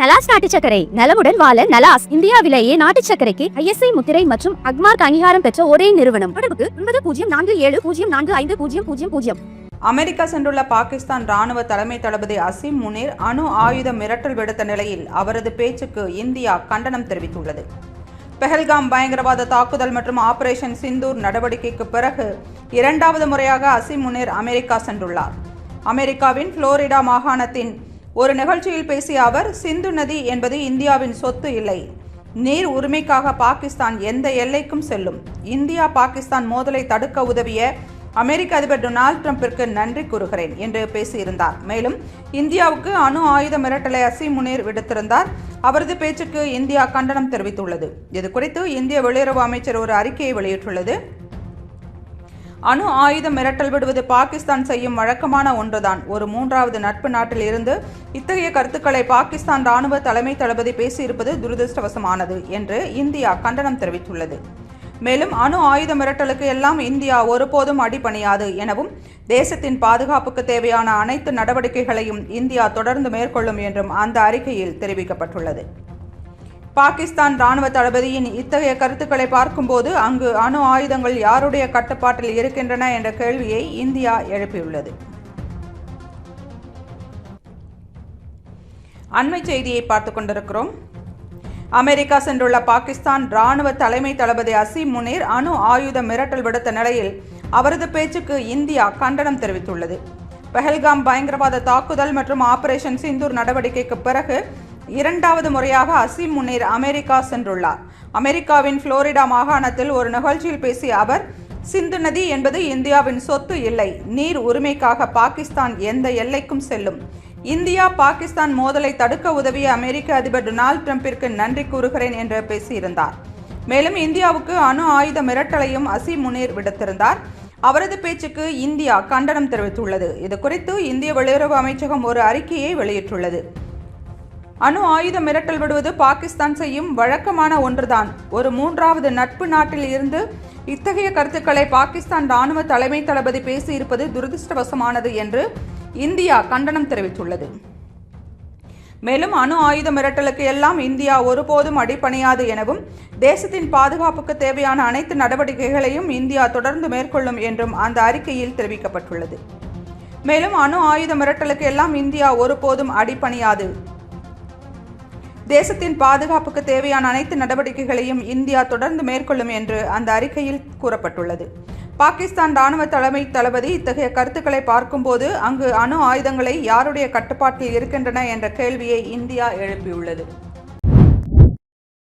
நலாஸ் நாட்டு சக்கரை நலமுடன் வாழ நலாஸ் இந்தியாவிலேயே நாட்டு சக்கரைக்கு ஐஎஸ்ஐ முத்திரை மற்றும் அக்மார்க் அங்கீகாரம் பெற்ற ஒரே நிறுவனம். தொடர்புக்கு ஒன்பது பூஜ்ஜியம் நான்கு ஏழு பூஜ்ஜியம் நான்கு ஐந்து பூஜ்ஜியம் பூஜ்ஜியம் பூஜ்ஜியம். அமெரிக்கா சென்றுள்ள பாகிஸ்தான் ராணுவ தலைமை தளபதி அசீம் முனீர் அணு ஆயுத மிரட்டல் விடுத்த நிலையில் அவரது பேச்சுக்கு இந்தியா கண்டனம் தெரிவித்துள்ளது. பெஹல்காம் பயங்கரவாத தாக்குதல் மற்றும் ஆபரேஷன் சிந்தூர் நடவடிக்கைக்கு பிறகு இரண்டாவது முறையாக அசீம் முனீர் அமெரிக்கா சென்றுள்ளார். அமெரிக்காவின் புளோரிடா மாகாணத்தின் ஒரு நிகழ்ச்சியில் பேசிய அவர் சிந்து நதி என்பது இந்தியாவின் சொத்து இல்லை. நீர் உரிமைக்காக பாகிஸ்தான் எந்த எல்லைக்கும் செல்லும். இந்தியா பாகிஸ்தான் மோதலை தடுக்க உதவிய அமெரிக்க அதிபர் டொனால்ட் ட்ரம்பிற்கு நன்றி கூறுகிறேன் என்று பேசியிருந்தார். மேலும் இந்தியாவுக்கு அணு ஆயுத மிரட்டலை அசீம் முனீர் விடுத்திருந்தார். அவரது பேச்சுக்கு இந்தியா கண்டனம் தெரிவித்துள்ளது. இது குறித்து இந்திய வெளியுறவு அமைச்சர் ஒரு அறிக்கையை வெளியிட்டுள்ளது. அணு ஆயுத மிரட்டல் விடுவது பாகிஸ்தான் செய்யும் வழக்கமான ஒன்றுதான். ஒரு மூன்றாவது நட்பு நாட்டில் இருந்து இத்தகைய கருத்துக்களை பாகிஸ்தான் ராணுவ தலைமை தளபதி பேசியிருப்பது துரதிருஷ்டவசமானது என்று இந்தியா கண்டனம் தெரிவித்துள்ளது. மேலும் அணு ஆயுத மிரட்டலுக்கு எல்லாம் இந்தியா ஒருபோதும் அடிபணியாது எனவும் தேசத்தின் பாதுகாப்புக்கு தேவையான அனைத்து நடவடிக்கைகளையும் இந்தியா தொடர்ந்து மேற்கொள்ளும் என்றும் அந்த அறிக்கையில் தெரிவிக்கப்பட்டுள்ளது. பாகிஸ்தான் ராணுவ தளபதியின் இத்தகைய கருத்துக்களை பார்க்கும்போது அங்கு அணு ஆயுதங்கள் யாருடைய கட்டுப்பாட்டில் இருக்கின்றன என்ற கேள்வியை இந்தியா எழுப்பியுள்ளது. அண்மை செய்தியை பார்த்து கொண்டிருக்கிறோம். அமெரிக்கா சென்றுள்ள பாகிஸ்தான் ராணுவ தலைமை தளபதி அசீம் முனீர் அணு ஆயுத மிரட்டல் விடுத்த நிலையில் அவரது பேச்சுக்கு இந்தியா கண்டனம் தெரிவித்துள்ளது. பெஹல்காம் பயங்கரவாத தாக்குதல் மற்றும் ஆபரேஷன் சிந்தூர் நடவடிக்கைக்கு பிறகு இரண்டாவது முறையாக அசீம் முனீர் அமெரிக்கா சென்றுள்ளார். அமெரிக்காவின் புளோரிடா மாகாணத்தில் ஒரு நிகழ்ச்சியில் பேசிய அவர் சிந்து நதி என்பது இந்தியாவின் சொத்து இல்லை. நீர் உரிமைக்காக பாகிஸ்தான் எந்த எல்லைக்கும் செல்லும். இந்தியா பாகிஸ்தான் மோதலை தடுக்க உதவிய அமெரிக்க அதிபர் டொனால்ட் ட்ரம்பிற்கு நன்றி கூறுகிறேன் என்று பேசியிருந்தார். மேலும் இந்தியாவுக்கு அணு ஆயுத மிரட்டலையும் அசீம் முனீர் விடுத்திருந்தார். அவரது பேச்சுக்கு இந்தியா கண்டனம் தெரிவித்துள்ளது. இது குறித்து இந்திய வெளியுறவு அமைச்சகம் ஒரு அறிக்கையை வெளியிட்டுள்ளது. அணு ஆயுத மிரட்டல் விடுவது பாகிஸ்தான் செய்யும் வழக்கமான ஒன்றுதான். ஒரு மூன்றாவது நட்பு நாட்டில் இருந்து இத்தகைய கருத்துக்களை பாகிஸ்தான் ராணுவ தலைமை தளபதி பேசியிருப்பது துரதிருஷ்டவசமானது என்று இந்தியா கண்டனம் தெரிவித்துள்ளது. மேலும் அணு ஆயுத மிரட்டலுக்கு எல்லாம் இந்தியா ஒருபோதும் அடிப்பணியாது எனவும் தேசத்தின் பாதுகாப்புக்கு தேவையான அனைத்து நடவடிக்கைகளையும் இந்தியா தொடர்ந்து மேற்கொள்ளும் என்றும் அந்த அறிக்கையில் தெரிவிக்கப்பட்டுள்ளது. மேலும் அணு ஆயுத மிரட்டலுக்கு எல்லாம் இந்தியா ஒருபோதும் அடிப்பணியாது. தேசத்தின் பாதுகாப்புக்கு தேவையான அனைத்து நடவடிக்கைகளையும் இந்தியா தொடர்ந்து மேற்கொள்ளும் என்று அந்த அறிக்கையில் கூறப்பட்டுள்ளது. பாகிஸ்தான் ராணுவ தலைமை தளபதி இத்தகைய கருத்துக்களை பார்க்கும்போது அங்கு அணு ஆயுதங்களை யாருடைய கட்டுப்பாட்டில் இருக்கின்றன என்ற கேள்வியை இந்தியா எழுப்பியுள்ளது.